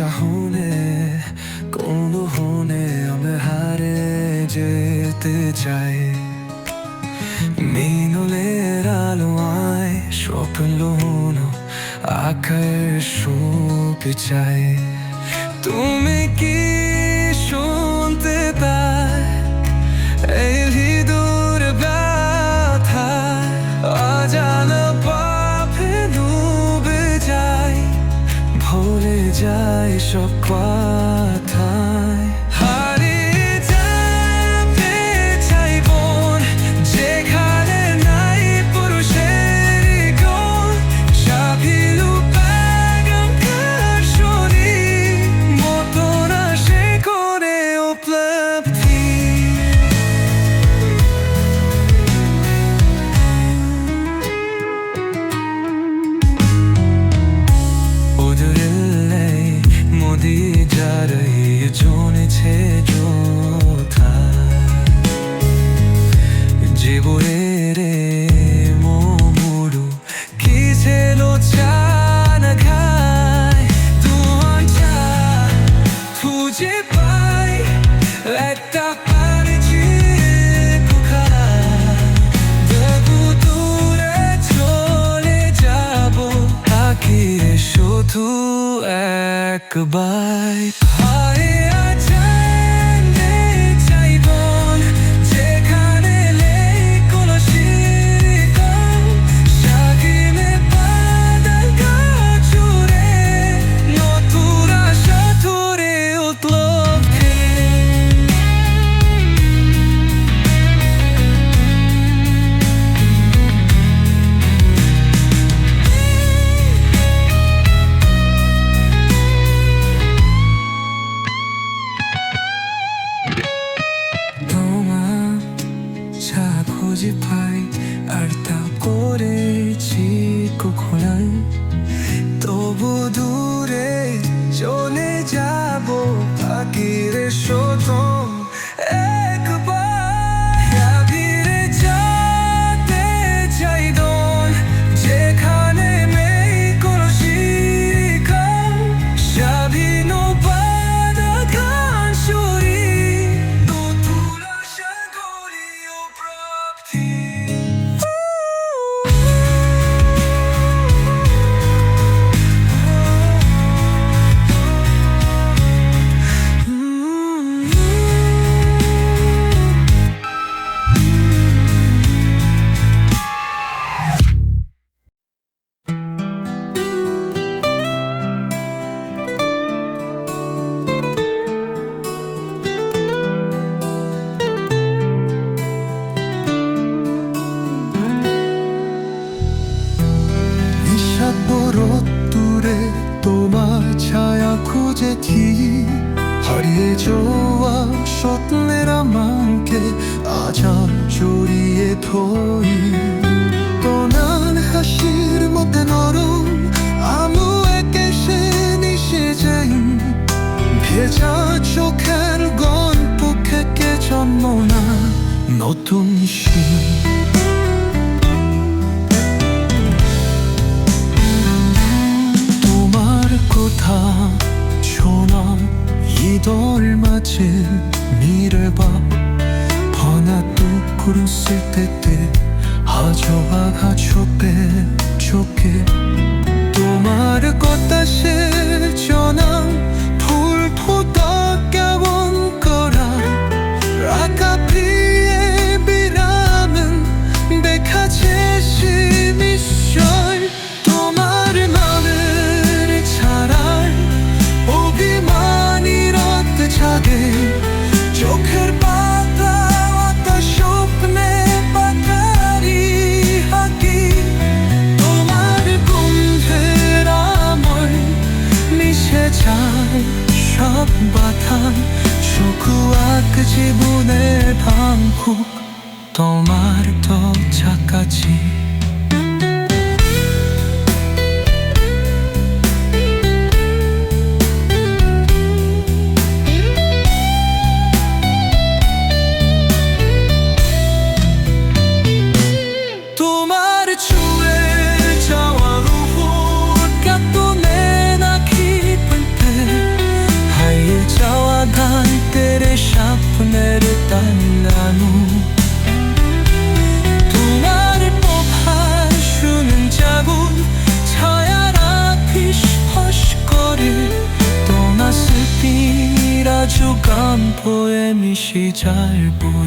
চাহনে কোন হনে আমি হারে যেতে চাই। মিনলের আলোয় স্বপ্ন আকার শোকে চাই। তুমি যাই সব কথায় করে রে মোমুড়ু। কি ছিল চা না খায়? তু চা তুঝে পাই। একটা শুধু একবার দূরে চলে যাব ফাকির শোধন যাওয়া স্বপ্নের আমাকে জড়িয়ে ধরি। তোনার হাসির মধ্যে নরম আলো একে সে নিশে যাই। ভেজা চোখের গল্প থেকে জন্ম না নতুন শির 떨맞은 이를 봐. 번아 또 구름 쓸 때때 하조와 하초배 그 지붕을 방콕 또 말을 또 차까지. 깜포의 미시 잘 부를